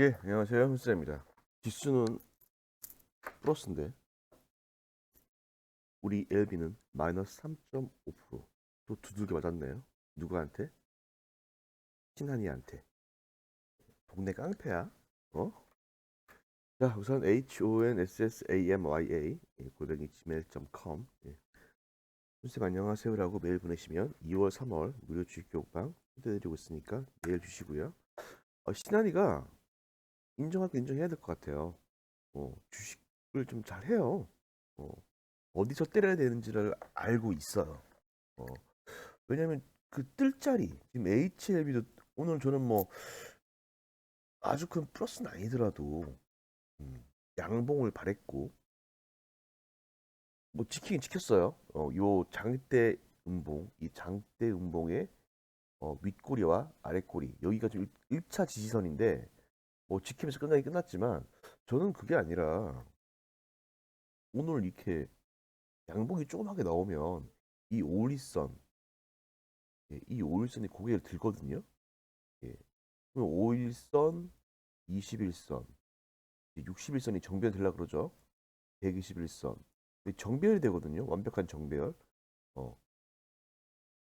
예, 안녕하세요. 훈쌤입니다. 지수는 플러스인데 우리 LB는 마이너스 3.5%. 또 두들겨 맞았네요. 누구한테? 신한이한테. 동네 깡패야. 어? 자, 우선 honssamya 예, 골뱅이 gmail.com 예. 훈쌤 안녕하세요라고 메일 보내시면 2월, 3월 무료 주식 교육방 초대드리고 있으니까 메일 주시고요. 어, 신한이가 인정할 거 인정해야 될 것 같아요. 어, 주식을 좀 잘 해요. 어, 어디서 때려야 되는지를 알고 있어요. 어, 왜냐면 그 뜰자리, 지금 HLB도 오늘 저는 뭐 아주 큰 플러스는 아니더라도 음, 양봉을 바랬고 뭐 지키긴 지켰어요. 어, 요 장대 음봉, 이 장대 음봉의 어, 윗꼬리와 아랫꼬리 여기가 좀 1 차 지지선인데 뭐 지키면서 끝나긴 끝났지만 저는 그게 아니라 오늘 이렇게 양봉이 조그맣게 나오면 이 오일선 예, 이 오일선이 고개를 들거든요. 예. 그럼 오일선, 21선, 61선이 정배열 되려 그러죠. 121선 정배열이 되거든요. 완벽한 정배열. 어.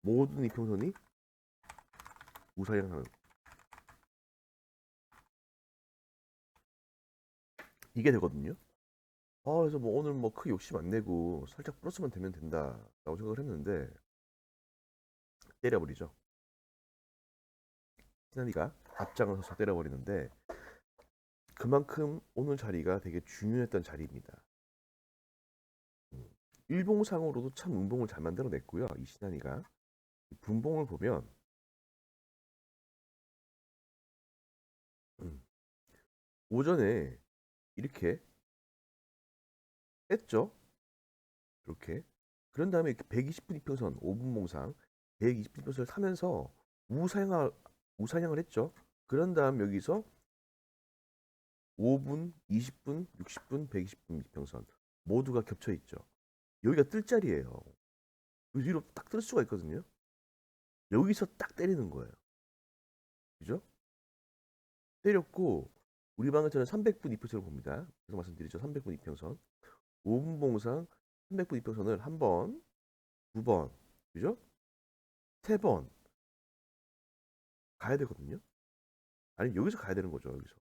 모든 이평선이 우사형하는 이게 되거든요. 아, 그래서 뭐 오늘 뭐 크게 욕심 안 내고 살짝 플러스만 되면 된다라고 생각을 했는데 때려버리죠. 신한이가 앞장을 서서 때려버리는데 그만큼 오늘 자리가 되게 중요했던 자리입니다. 음, 일봉상으로도 참 운봉을 잘 만들어냈고요. 이 신한이가 분봉을 보면 음, 오전에 이렇게 뺐죠. 이렇게. 그런 다음에 120분 이평선 5분 봉상 120분 이평선을 타면서 우상향 우상향을 했죠. 그런 다음 여기서 5분, 20분, 60분, 120분 이평선 모두가 겹쳐 있죠. 여기가 뜰 자리예요. 여기 위로 딱 뜰 수가 있거든요. 여기서 딱 때리는 거예요. 그죠? 때렸고 우리 방은 저는 300분 이평선을 봅니다. 계속 말씀드리죠. 300분 이평선. 5분 봉상 300분 이평선을 한 번, 두 번, 그죠? 세 번 가야 되거든요. 아니 여기서 가야 되는 거죠. 여기서.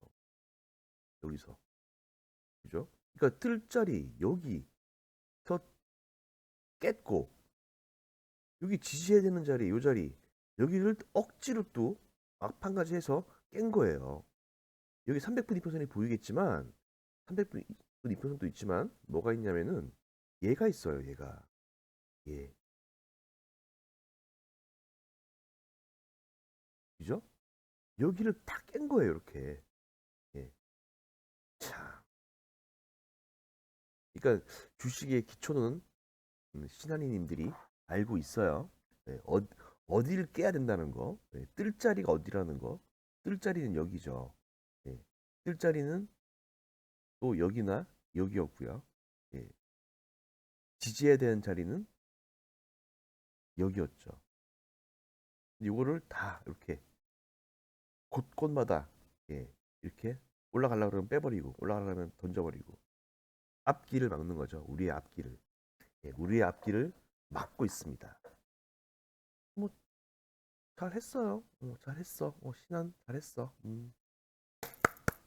여기서. 그죠? 그러니까 뜰 자리 여기서 깼고 여기 지지해야 되는 자리, 요 자리 여기를 억지로 또 막판까지 해서 깬 거예요. 여기 300분 이평선이 보이겠지만 300분 이평선도 있지만 뭐가 있냐면은 얘가 있어요. 얘가 얘 그죠? 여기를 다깬 거예요. 이렇게 예. 자, 그러니까 주식의 기초는 음, 신한이님들이 알고 있어요. 예, 어, 어디를 깨야 된다는 거, 예, 뜰 자리가 어디라는 거, 뜰 자리는 여기죠. 뜰 자리는 또 여기나 여기였고요. 예. 지지해야 되는 자리는 여기였죠. 이거를 다 이렇게 곳곳마다 예. 이렇게 올라가려고 그러면 빼버리고 올라가려면 던져버리고 앞길을 막는 거죠. 우리의 앞길을. 예. 우리의 앞길을 막고 있습니다. 뭐 잘했어요. 어, 잘했어. 어, 신한 잘했어. 음.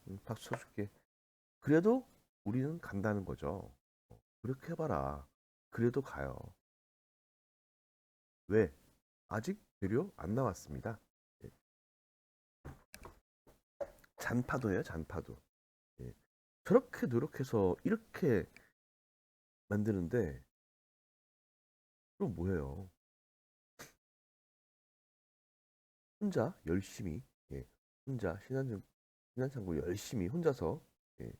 음, 박수 쳐줄게. 그래도 우리는 간다는 거죠. 어, 그렇게 해봐라. 그래도 가요. 왜? 아직 재료 안 나왔습니다. 예. 잔파도예요, 잔파도. 예. 저렇게 노력해서 이렇게 만드는데 그럼 뭐예요? 혼자 열심히 예. 혼자 신한증 신한창고 열심히 혼자서 예,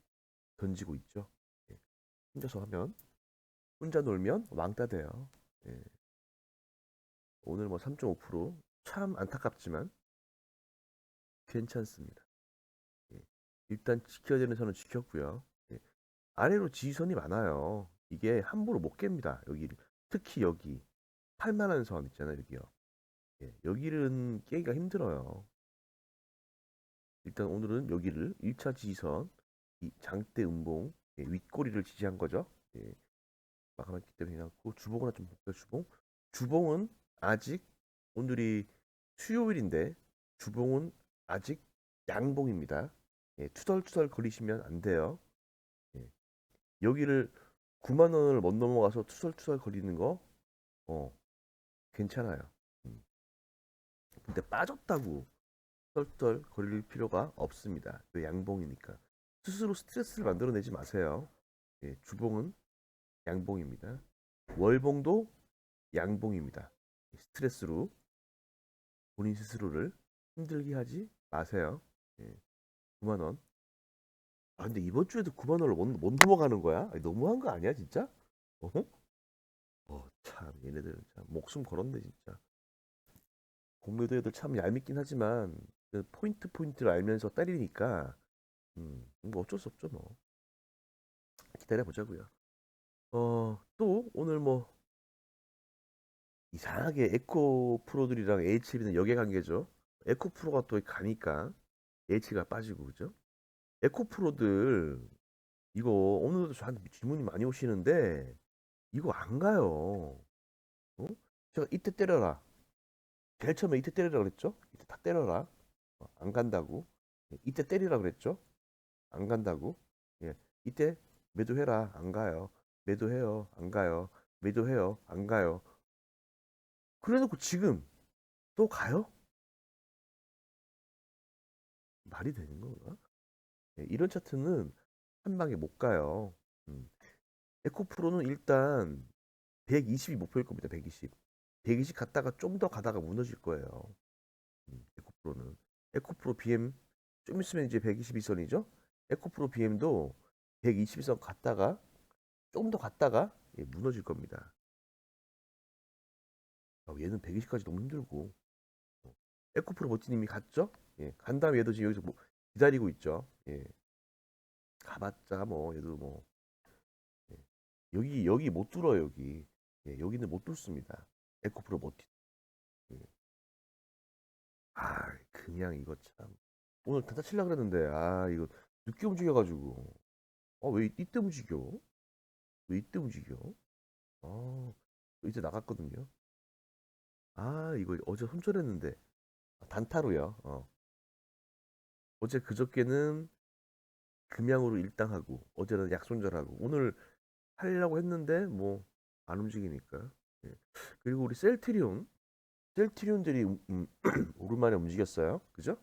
던지고 있죠. 예, 혼자서 하면 혼자 놀면 왕따 돼요. 예. 오늘 뭐 3.5%참 안타깝지만 괜찮습니다. 예. 일단 지켜야 되는 선은 지켰고요. 예. 아래로 지선이 많아요. 이게 함부로 못 깹니다. 여기 특히 여기 8만원 선 있잖아요. 여기요. 예. 여기는 깨기가 힘들어요. 일단 오늘은 여기를 1차 지지선 이 장대 음봉 예, 윗꼬리를 지지한 거죠. 예, 마감했기 때문에 해놨고 주봉 하나 좀 볼게요. 주봉. 주봉은 아직 오늘이 수요일인데 주봉은 아직 양봉입니다. 예, 투덜투덜 거리시면 안 돼요. 예, 여기를 9만 원을 못 넘어가서 투덜투덜 거리는 거, 어, 괜찮아요. 음. 근데 빠졌다고 투덜투덜 거릴 필요가 없습니다. 그 양봉이니까. 스스로 스트레스를 만들어내지 마세요. 예, 주봉은 양봉입니다. 월봉도 양봉입니다. 스트레스로 본인 스스로를 힘들게 하지 마세요. 예, 9만 원. 아 근데 이번 주에도 9만 원을 못, 못 넘어가는 거야? 아니, 너무한 거 아니야 진짜? 어? 어, 참 얘네들 참 목숨 걸었네 진짜. 공매도 애들 참 얄밉긴 하지만 그 포인트 포인트를 알면서 때리니까 음, 뭐 어쩔 수 없죠 뭐. 기다려 보자고요. 어, 또 오늘 뭐 이상하게 에코 프로들이랑 HB는 역의 관계죠. 에코 프로가 또 가니까 H가 빠지고 그죠? 에코 프로들 이거 오늘도 저한테 질문이 많이 오시는데 이거 안 가요. 어? 제가 이때 때려라. 제일 처음에 이때 때리라 그랬죠? 이때 다 때려라. 어, 안 간다고. 예, 이때 때리라 그랬죠? 안 간다고. 예, 이때 매도해라. 안 가요. 매도해요. 안 가요. 매도해요. 안 가요. 그래 놓고 지금 또 가요? 말이 되는 건가? 예, 이런 차트는 한 방에 못 가요. 음. 에코프로는 일단 120이 목표일 겁니다. 120. 120 갔다가 좀 더 가다가 무너질 거예요. 음, 에코프로는. 에코프로 BM 좀 있으면 이제 122선이죠. 에코프로 BM도 122선 갔다가 좀더 갔다가 예, 무너질 겁니다. 아, 얘는 120까지 너무 힘들고 어, 에코프로 버티님이 갔죠? 예, 간 다음에 얘도 지금 여기서 뭐 기다리고 있죠. 예. 가봤자 뭐 얘도 뭐 예. 여기 여기 못 뚫어요 여기 예, 여기는 못 뚫습니다. 에코프로 버티. 예. 아 그냥 이거 참 오늘 단타 칠라 그랬는데 아 이거 늦게 움직여가지고 어왜 이때 움직여? 왜 이때 움직여? 아 이제 나갔거든요. 아 이거 어제 손절했는데 아, 단타로요. 어. 어제 그저께는 금양으로 일당하고 어제는 약손절하고 오늘 하려고 했는데 뭐 안 움직이니까 예. 그리고 우리 셀트리온 셀트리온들이 음, 음, 오랜만에 움직였어요 그죠?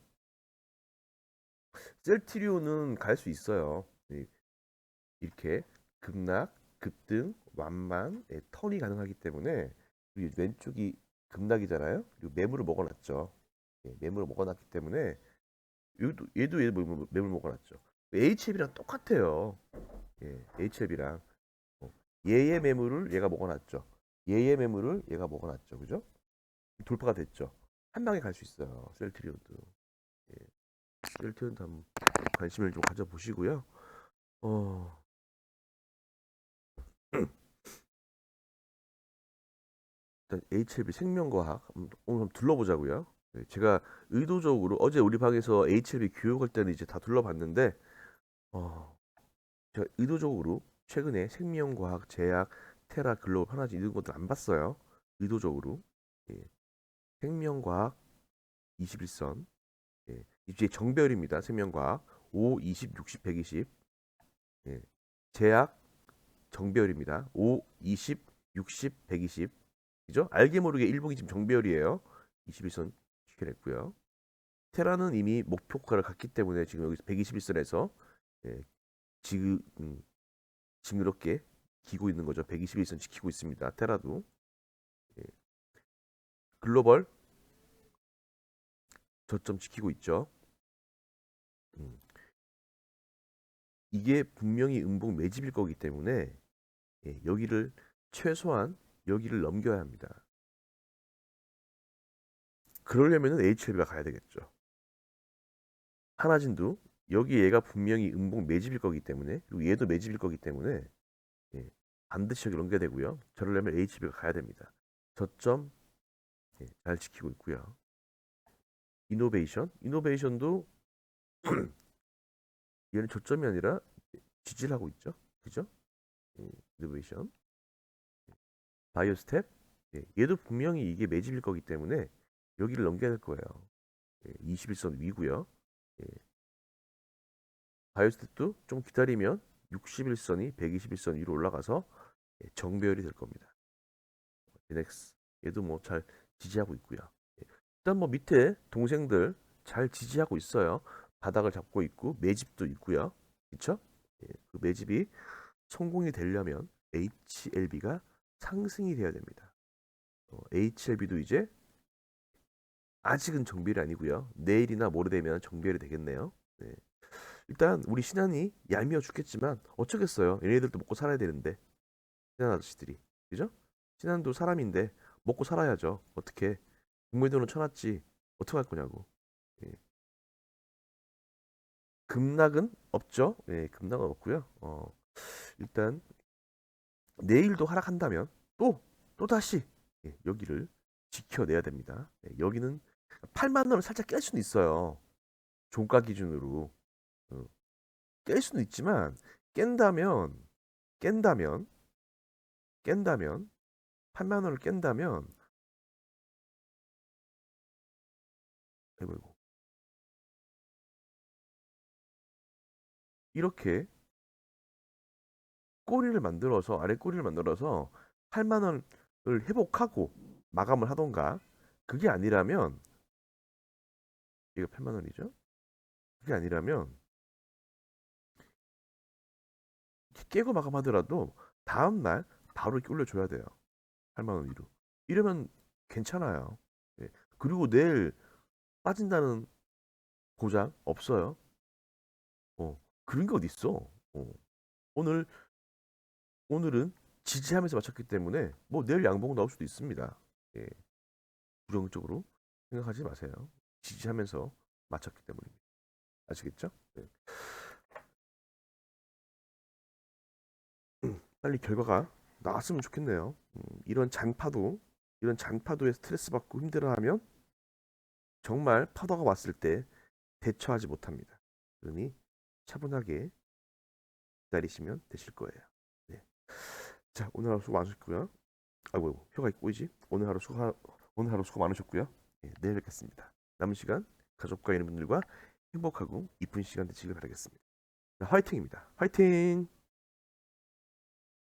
셀트리온은 갈 수 있어요 예. 이렇게 급락 급등 완만 예, 턴이 가능하기 때문에 왼쪽이 급락이잖아요 그리고 매물을 먹어놨죠 예, 매물을 먹어놨기 때문에 얘도 얘도 얘 매물, 매물 먹어놨죠 HL이랑 똑같아요. 예, HL이랑 어, 얘의 매물을 얘가 먹어놨죠. 얘의 매물을 얘가 먹어놨죠. 그죠? 돌파가 됐죠. 한 방에 갈 수 있어요. 셀트리온도. 예, 셀트리온도 한번 관심을 좀 가져보시고요. 어, 일단 HLB 생명과학 오늘 한번 둘러보자고요. 예, 제가 의도적으로 어제 우리 방에서 HLB 교육할 때는 이제 다 둘러봤는데 어, 제가 의도적으로 최근에 생명과학, 제약, 테라, 글로벌, 하나지 이런 것들 안 봤어요. 의도적으로. 예. 생명과학 21선. 예. 이제 정별입니다. 생명과학 5, 20, 60, 120. 예. 제약 정별입니다. 5, 20, 60, 120. 그죠? 알게 모르게 일봉이 지금 정별이에요. 21선 시켜냈고요. 테라는 이미 목표가를 갔기 때문에 지금 여기서 121선에서 예, 지금 음, 징그럽게 기고 있는 거죠. 121선 지키고 있습니다. 테라도 예. 글로벌 저점 지키고 있죠. 음. 이게 분명히 음봉 매집일 거기 때문에 예, 여기를 최소한 여기를 넘겨야 합니다. 그러려면 HLB가 가야 되겠죠. 하나진도 여기 얘가 분명히 음봉 매집일 거기 때문에 그리고 얘도 매집일 거기 때문에 예, 반드시 여기 넘겨야 되고요. 저러려면 HB가 가야 됩니다. 저점 예, 잘 지키고 있고요. 이노베이션, 이노베이션도 얘는 저점이 아니라 지지를 하고 있죠. 그죠? 이노베이션. 바이오 스텝. 예, 얘도 분명히 이게 매집일 거기 때문에 여기를 넘겨야 될 거예요. 예, 21선 위고요. 예. 바이오 스텝도 좀 기다리면 61선이 121선 위로 올라가서 예, 정배열이 될 겁니다. 디넥스 얘도 뭐 잘 지지하고 있고요. 예. 일단 뭐 밑에 동생들 잘 지지하고 있어요. 바닥을 잡고 있고 매집도 있고요. 그렇죠? 예, 그 매집이 성공이 되려면 HLB가 상승이 돼야 됩니다. 어, HLB도 이제 아직은 정비율이 아니고요. 내일이나 모레 되면 정비율이 되겠네요. 네. 일단 우리 신한이 얄미워 죽겠지만 어쩌겠어요. 얘네들도 먹고 살아야 되는데 신한 아저씨들이 그죠? 신한도 사람인데 먹고 살아야죠. 어떻게 국민돈은 쳐놨지 어떻게 할 거냐고. 예. 급락은 없죠. 예, 급락은 없고요. 어, 일단 내일도 하락한다면 또 또 다시 예, 여기를 지켜내야 됩니다. 예, 여기는 8만 원을 살짝 깰 수는 있어요. 종가 기준으로 어, 깰 수는 있지만 깬다면 깬다면 깬다면 8만 원을 깬다면 아이고 아이고 이렇게 꼬리를 만들어서 아래 꼬리를 만들어서 8만 원을 회복하고 마감을 하던가 그게 아니라면 이거 8만 원이죠? 그게 아니라면 깨고 마감하더라도 다음 날 바로 이렇게 올려줘야 돼요. 8만 원 위로. 이러면 괜찮아요. 예. 그리고 내일 빠진다는 보장 없어요. 어, 그런 게 어디 있어? 어. 오늘 오늘은 지지하면서 맞췄기 때문에 뭐 내일 양봉 나올 수도 있습니다. 예. 부정적으로 생각하지 마세요. 지지하면서 맞췄기 때문입니다. 아시겠죠? 네. 빨리 결과가 나왔으면 좋겠네요. 음, 이런 잔파도 이런 잔파도에 스트레스 받고 힘들어하면 정말 파도가 왔을 때 대처하지 못합니다. 그러니 차분하게 기다리시면 되실 거예요. 네. 자 오늘 하루 수고 많으셨고요. 아이고, 혀가 꼬이지? 오늘 하루 수고 오늘 하루 수고 많으셨고요. 네, 내일 뵙겠습니다. 남은 시간 가족과 있는 분들과 행복하고 이쁜 시간 되시길 바라겠습니다. 자, 화이팅입니다. 화이팅!